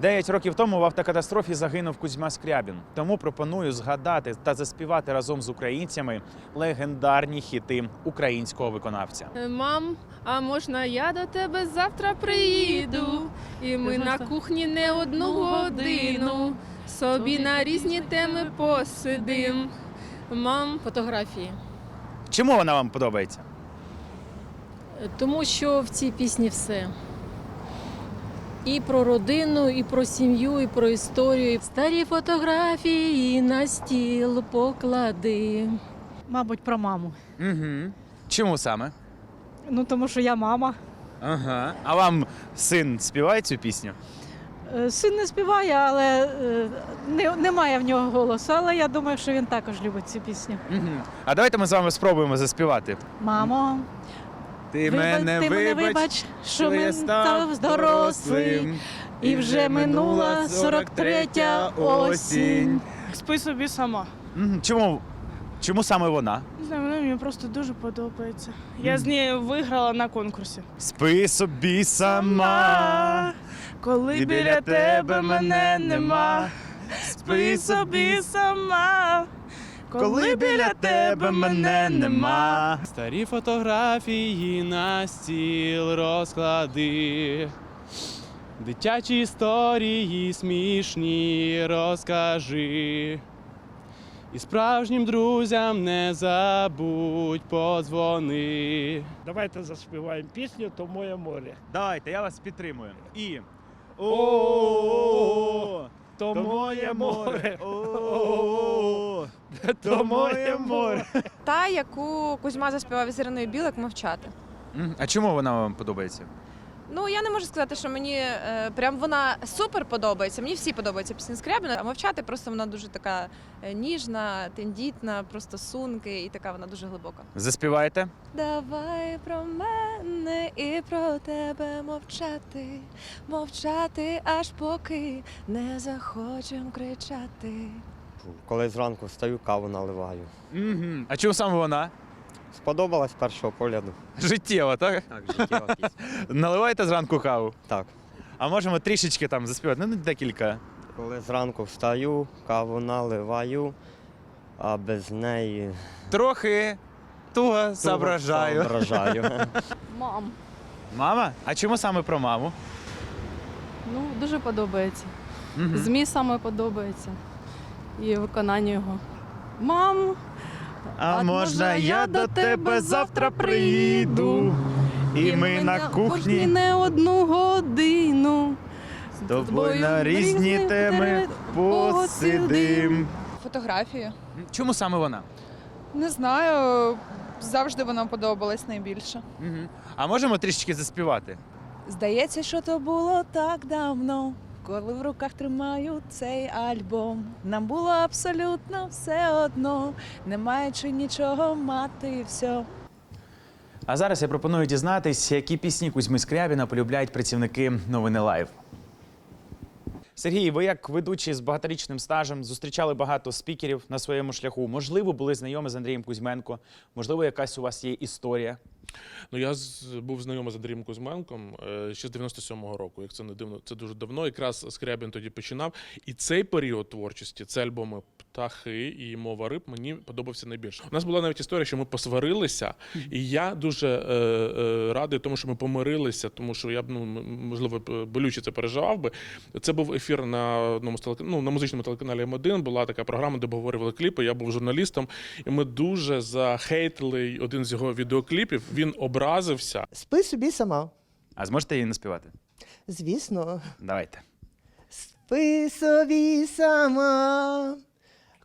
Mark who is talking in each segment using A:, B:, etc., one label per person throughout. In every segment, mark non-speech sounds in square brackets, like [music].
A: Дев'ять років тому в автокатастрофі загинув Кузьма Скрябін. Тому пропоную згадати та заспівати разом з українцями легендарні хіти українського виконавця.
B: Е, Мам, а можна я до тебе завтра приїду? І ми на кухні не одну годину. Собі на різні теми посидим. Мам,
C: Фотографії.
A: Чому вона вам подобається?
C: Тому що в цій пісні все. І про родину, і про сім'ю, і про історію. Старі фотографії на стіл поклади.
D: Мабуть, про маму.
A: Угу. Чому саме?
D: Ну тому що я мама.
A: Ага. А вам син співає цю пісню?
D: Е, Син не співає, але е, не, немає в нього голосу. Але я думаю, що він також любить цю пісню.
A: Угу. А давайте ми з вами спробуємо заспівати.
D: Мамо,
A: Ти мене
D: ти
A: вибач,
D: вибач, що
A: я
D: ми став дорослий, і вже минула 43-я осінь.
E: Спи собі сама.
A: Мгм. Чому? Чому саме вона?
E: Не знаю, вона мені просто дуже подобається. Я з нею виграла на конкурсі.
A: Спи собі сама.
E: коли біля тебе мене нема. Спи собі сама, коли біля тебе мене нема.
F: Старі фотографії на стіл розклади. Дитячі історії смішні розкажи. І справжнім друзям не забудь подзвони.
G: Давайте заспіваємо пісню То моє море.
A: Давайте, я вас підтримую. І.
G: О,
A: То
G: моє море.
A: О,
G: То моє море.
H: Та, яку Кузьма заспівав з Іриною Білик, мовчати.
A: А чому вона вам подобається?
H: Ну я не можу сказати, що мені е, прям вона супер подобається. Мені всі подобаються пісні Скрябіна, а мовчати просто вона дуже така е, ніжна, тендітна, просто сунки, і така вона дуже глибока.
A: Заспіваєте?
H: Давай про мене і про тебе мовчати, мовчати, аж поки не захочем кричати.
I: Коли зранку встаю, каву наливаю.
A: Угу. А чому саме вона?
I: Сподобалась першого погляду.
A: Життєво, так?
I: Так, життєва пісня. [laughs]
A: Наливаєте зранку каву.
I: Так.
A: А можемо трішечки там заспівати? Ну, декілька.
I: Коли зранку встаю, каву наливаю, а без неї
A: Трохи туго зображаю.
I: Зображаю. [laughs]
C: Мам.
A: Мама? А чому саме про маму?
J: Ну, дуже подобається.
A: Мгм.
J: ЗМІ саме подобається. І виконання його. Мам,
A: А можна я до тебе завтра приїду? І ми на кухні
J: не одну годину.
A: з тобою на різні теми посидим.
K: Фотографії.
A: Чому саме вона?
K: Не знаю, завжди вона подобалась найбільше.
A: Мгм. А можемо трішечки заспівати?
H: Здається, що то було так давно, коли в руках тримаю цей альбом. Нам було абсолютно все одно, не маючи нічого мати і все.
A: А зараз я пропоную дізнатись, які пісні Кузьми Скрябіна полюбляють працівники новини Лайв. Сергій, ви як ведучий з багаторічним стажем зустрічали багато спікерів на своєму шляху. Можливо, були знайомі з Андрієм Кузьменко. Можливо, якась у вас є історія.
L: Ну, я з, був знайомий з Андрієм Кузьменком е, ще з 97-го року. Як це не дивно, це дуже давно. Якраз Скрябін тоді починав. І цей період творчості, це альбоми Птахи і мова риб мені подобався найбільше. У нас була навіть історія, що ми посварилися, і я дуже е, е, радий, тому що ми помирилися, тому що я б ну можливо болюче це переживав би. Це був ефір на одному ну, на музичному телеканалі М1. Була така програма, де обговорювали кліпи. Я був журналістом, і ми дуже захейтили один з його відеокліпів. Він образився.
M: Спи собі сама.
A: А зможете її наспівати?
M: Звісно.
A: Давайте.
M: Спи собі сама,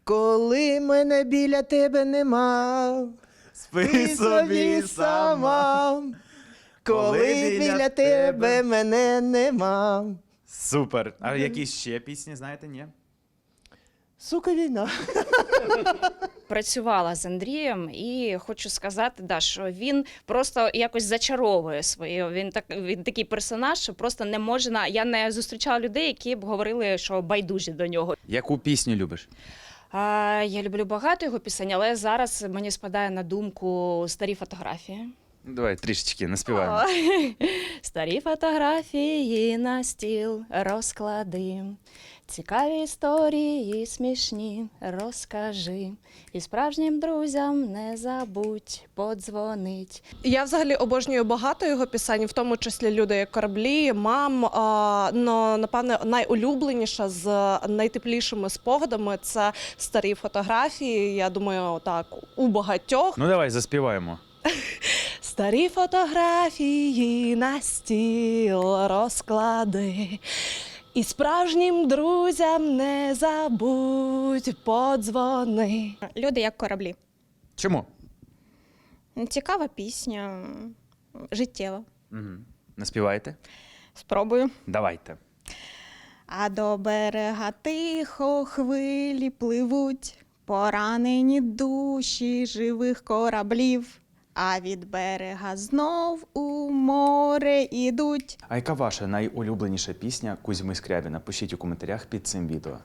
M: коли мене біля тебе нема. Спи собі сама, коли біля тебе мене нема.
A: Супер. А якісь ще пісні, знаєте, ні?
M: Сука війна.
N: працювала з Андрієм, і хочу сказати, да, що він просто якось зачаровує своє. Він так він такий персонаж, що просто не можна. Я не зустрічала людей, які б говорили, що байдужі до нього.
A: Яку пісню любиш?
N: А, я люблю багато його пісень, але зараз мені спадає на думку старі фотографії.
A: Давай трішечки наспіваємо. [laughs]
N: Старі фотографії на стіл розклади. Цікаві історії смішні розкажи. І справжнім друзям не забудь подзвонить.
O: Я взагалі обожнюю багато його пісень, в тому числі люди як кораблі, мам. А, но напевне найулюбленіша з найтеплішими спогадами це старі фотографії. Я думаю, так у багатьох.
A: Ну давай заспіваємо. [laughs]
O: Старі фотографії на стіл розклади. І справжнім друзям не забудь подзвони.
P: Люди як кораблі.
A: Чому?
P: Цікава пісня, життєва.
A: Угу. Наспіваєте?
P: Спробую.
A: Давайте.
P: А до берега тихо хвилі пливуть, поранені душі живих кораблів, а від берега знов у море ідуть.
A: А яка ваша найулюбленіша пісня Кузьми Скрябіна? Пишіть у коментарях під цим відео.